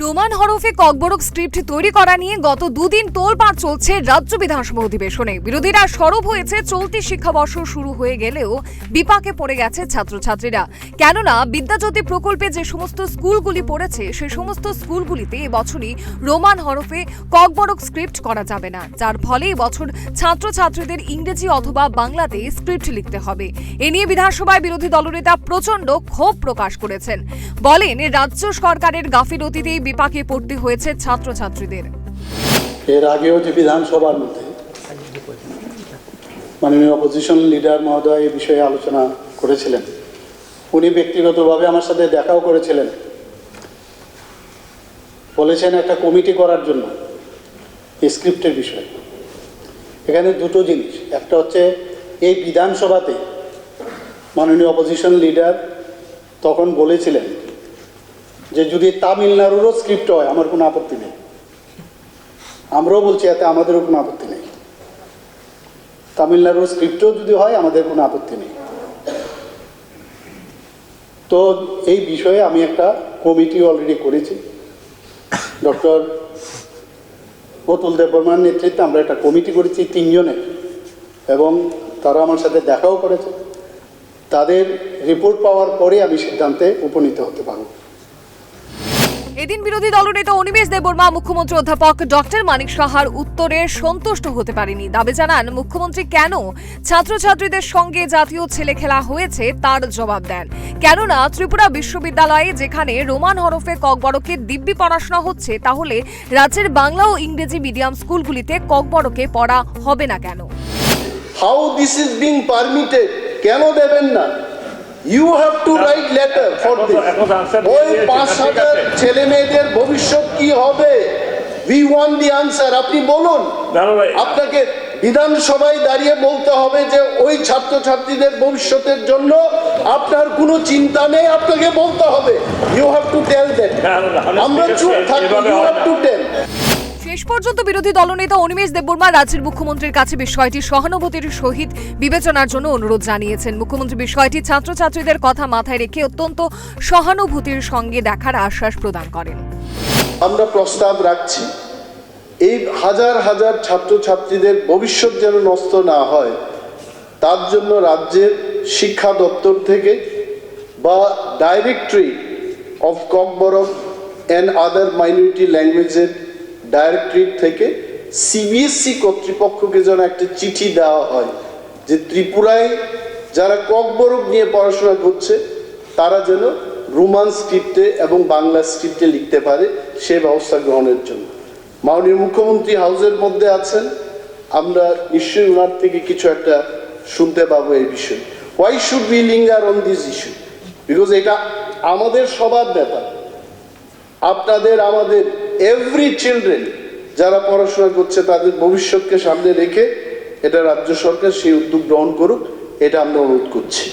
Roman হরফে Kokborok script তৈরি করা নিয়ে গত দুদিন তোলপাড় চলছে রাজ্য বিধানসভা অধিবেশনে। বিরোধীরা সরব হয়েছে, চলতি শিক্ষাবর্ষ শুরু হয়ে গেলেও বিপাকে পড়ে গেছে ছাত্রছাত্রীরা। কেননা, বিদ্যাজ্যোতি প্রকল্পে যে সমস্ত স্কুলগুলি পড়েছে, সে সমস্ত স্কুলগুলিতে এবছরই রোমান হরফে ককবরক স্ক্রিপ্ট করা যাবে না। যার ফলে এবছর ছাত্রছাত্রীদের ইংরেজি অথবা বাংলাতে স্ক্রিপ্ট লিখতে হবে। এ নিয়ে বিধানসভায় বিরোধী দলনেতা প্রচণ্ড ক্ষোভ প্রকাশ করেছেন। বলেন, রাজ্য সরকারের গাফিলতিতেই বিপাকে পড়তে হয়েছে ছাত্রছাত্রীদের। এর আগেও যে বিধানসভার মধ্যে মাননীয় অপোজিশন লিডার মহোদয় এই বিষয়ে আলোচনা করেছিলেন। উনি ব্যক্তিগতভাবে আমার সাথে দেখাও করেছিলেন। বলেছেন একটা কমিটি করার জন্য স্ক্রিপ্টের বিষয়ে। এখানে দুটো জিনিস। একটা হচ্ছে এই বিধানসভাতে মাননীয় অপোজিশন লিডার তখন বলেছিলেন যে যদি তামিলনাড়ুরও স্ক্রিপ্ট হয়, আমার কোনো আপত্তি নেই। আমরাও বলছি এতে আমাদেরও কোনো আপত্তি নেই। তামিলনাড়ুর স্ক্রিপ্টও যদি হয়, আমাদের কোনো আপত্তি নেই। তো এই বিষয়ে আমি একটা কমিটি অলরেডি করেছি। ডক্টর অতুল দেববর্মার নেতৃত্বে আমরা একটা কমিটি করেছি তিনজনের। এবং তারা আমার সাথে দেখাও করেছে। তাদের রিপোর্ট পাওয়ার পরে আমি সিদ্ধান্তে উপনীত হতে পারব। এদিন বিরোধী দলনেতা অনিমেষ দেববর্মা, মুখ্যমন্ত্রী অধ্যাপক ডক্টর মানিক সাহার উত্তরে সন্তুষ্ট হতে পারেনি। দাবি জানান, মুখ্যমন্ত্রী কেন ছাত্রছাত্রীদের সঙ্গে জাতীয় ছেলে খেলা হয়েছে তার জবাব দেন। কেননা, ত্রিপুরা বিশ্ববিদ্যালয়ে যেখানে রোমান হরফে ককবরকে দিব্যি পড়াশোনা হচ্ছে, তাহলে রাজ্যের বাংলা ও ইংরেজি মিডিয়াম স্কুলগুলিতে ককবরকে পড়া হবে না কেন? How this is being permitted কেন দেবেন না? You have to write letter for this ওই পাঁচ হাজার। ছেলে মেয়েদের ভবিষ্যৎ কি হবে? উই ওয়ান্ট দি আনসার আপনি বলুন। আপনাকে বিধানসভায় দাঁড়িয়ে বলতে হবে যে ওই ছাত্রছাত্রীদের ভবিষ্যতের জন্য আপনার কোনো চিন্তা নেই আপনাকে বলতে হবে। You have to tell that না, না, না, আমরা চুপ এভাবে ইউ হয় হ্যাভ টু টেল শেষ পর্যন্ত বিরোধী দলনেতা অনিমেষ দেববর্মা রাজ্যের মুখ্যমন্ত্রীর কাছে বিষয়টি সহানুভূতির সহিত বিবেচনার জন্য অনুরোধ জানিয়েছেন। মুখ্যমন্ত্রী বিষয়টি ছাত্রছাত্রীদের কথা মাথায় রেখে অত্যন্ত সহানুভূতির সঙ্গে দেখার আশ্বাস প্রদান করেন। আমরা প্রস্তাব রাখছি, এই হাজার হাজার ছাত্রছাত্রীদের ভবিষ্যৎ যেন নষ্ট না হয়, তার জন্য রাজ্যের শিক্ষা দপ্তর থেকে বা directory of Kokborok and other minority ল্যাঙ্গুয়েজের directory থেকে সিবিএসসি কর্তৃপক্ষকে যেন একটা চিঠি দেওয়া হয় যে ত্রিপুরায় যারা ককবরক নিয়ে পড়াশোনা করছে, তারা যেন রোমান স্ক্রিপ্টে এবং বাংলা স্ক্রিপ্টে লিখতে পারে সে ব্যবস্থা গ্রহণের জন্য। মাননীয় মুখ্যমন্ত্রী হাউসের মধ্যে আছেন। আমরা নিশ্চয়ই ওনার থেকে কিছু একটা শুনতে পাবো এই বিষয়ে। Why should be linger on this issue because এটা আমাদের সবার ব্যাপার। আপনাদের, আমাদের এভরি চিলড্রেন যারা পড়াশোনা করছে তাদের ভবিষ্যৎকে সামনে রেখে এটা রাজ্য সরকার সেই উদ্যোগ গ্রহণ করুক এটা আমরা অনুরোধ করছি।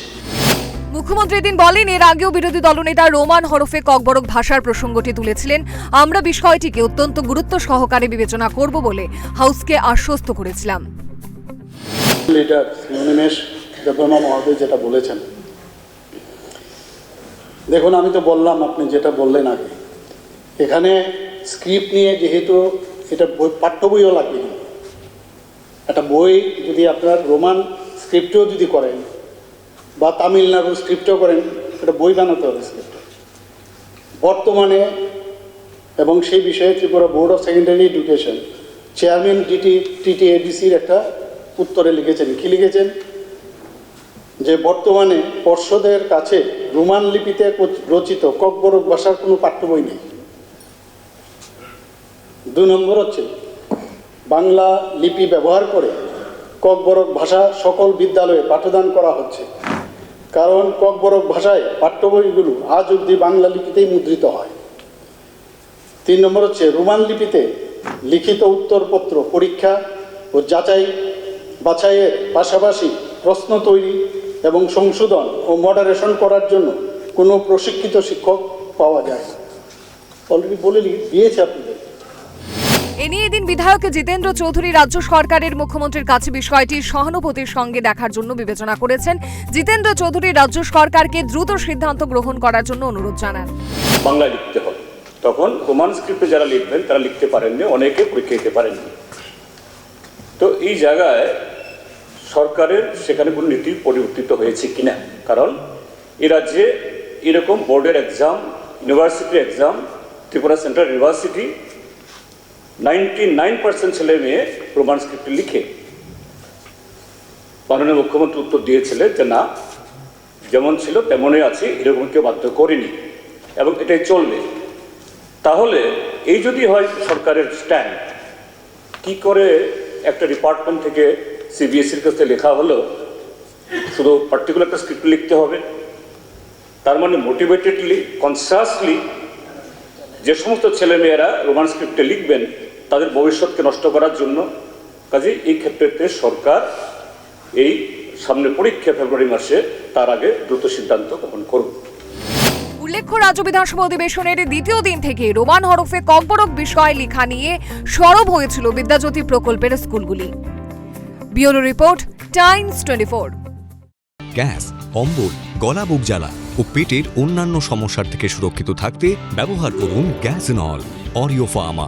মুখ্যমন্ত্রী এদিন বলেন এর আগেও বিরোধী দলনেতা রোমান হরফে ককবরক ভাষার প্রসঙ্গটি তুলেছিলেন। আমরা বিষয়টিকে অত্যন্ত গুরুত্ব সহকারে বিবেচনা করব বলে হাউসকে আশ্বস্ত করেছিলাম। লিডার শ্রী অনিমেষ দেববর্মা মহোদয় যেটা বলেছেন। দেখুন আমি তো বললাম আপনি যেটা বললেন আগে। এখানে স্ক্রিপ্ট নিয়ে যেহেতু এটা বই পাঠ্য বইও লাগবে কিন্তু একটা বই যদি আপনার রোমান স্ক্রিপ্টও যদি করেন বা তামিলনাড়ুর স্ক্রিপ্টও করেন, একটা বই বানাতে হবে স্ক্রিপ্ট। বর্তমানে এবং সেই বিষয়ে Tripura board of secondary education chairman DT টিটিএডিসির একটা উত্তরে লিখেছেন। কি লিখেছেন? যে বর্তমানে পর্ষদের কাছে রোমান লিপিতে রচিত ককবরক ভাষার কোনো পাঠ্য বই নেই। দুই নম্বর হচ্ছে, বাংলা লিপি ব্যবহার করে ককবরক ভাষা সকল বিদ্যালয়ে পাঠদান করা হচ্ছে। কারণ ককবরক ভাষায় পাঠ্য বইগুলো আজ অবধি বাংলা লিপিতেই মুদ্রিত হয়। তিন নম্বর হচ্ছে, রোমান লিপিতে লিখিত উত্তরপত্র পরীক্ষা ও যাচাই বাছাইয়ের পাশাপাশি প্রশ্ন তৈরি এবং সংশোধন ও মডারেশন করার জন্য কোনো প্রশিক্ষিত শিক্ষক পাওয়া যায়। অলরেডি বলে দিয়েছে আপনাদের। এ নিয়ে এদিন বিধায়ক জিতেন্দ্র চৌধুরী রাজ্য সরকারের মুখ্যমন্ত্রীর কাছে বিষয়টি সহানুভূতির সঙ্গে দেখার জন্য বিবেচনা করেছেন। জিতেন্দ্র চৌধুরী রাজ্য সরকারকে দ্রুত সিদ্ধান্ত গ্রহণ করার জন্য অনুরোধ জানান। বাংলায় লিখতে হবে। তখন রোমান স্ক্রিপ্টে যারা লিখবেন, তারা লিখতে পারেননি, অনেকে পরীক্ষা দিতে পারেননি। তো এই জায়গায় সরকারের সেখানে কোনো নীতি পরিবর্তিত হয়েছে কিনা? কারণ এ রাজ্যে এরকম বোর্ডের এক্সাম ইউনিভার্সিটির exam Tripura central university ninety nine percent ছেলে মেয়ে রোমান স্ক্রিপ্টে লিখে। মাননীয় মুখ্যমন্ত্রী উত্তর দিয়েছিলেন যে, না, যেমন ছিল তেমনই আছে, এরকম কেউ বাধ্য করেনি এবং এটাই চলবে। তাহলে এই যদি হয় সরকারের স্ট্যান্ড কি করে একটা ডিপার্টমেন্ট থেকে সিবিএসসির কাছে লেখা হলো, শুধু পার্টিকুলার একটা স্ক্রিপ্ট লিখতে হবে? তার মানে মোটিভেটেডলি কনসাসলি যে সমস্ত ছেলেমেয়েরা রোমান স্ক্রিপ্টে লিখবেন তাদের ভবিষ্যৎকে নষ্ট করার জন্য। কাজে এই ক্ষেত্রে সরকার এই সামনে পরীক্ষা ফেব্রুয়ারি মাসে তার আগে দ্রুত সিদ্ধান্ত গ্রহণ করবে উল্লেখ্য রাজ্য বিধানসভা অধিবেশনের দ্বিতীয় দিন থেকে রোমান হরফে কম্পরক বিষয় লেখা নিয়ে সরব হয়েছিল বিদ্যাজ্যোতি প্রকল্পের স্কুলগুলি। Bureau report times twenty four. Gas অম্বল গলা বুক জ্বালা ও পেটের অন্যান্য সমস্যার থেকে সুরক্ষিত থাকতে ব্যবহার করুন গ্যাস নল অরিও ফার্মা।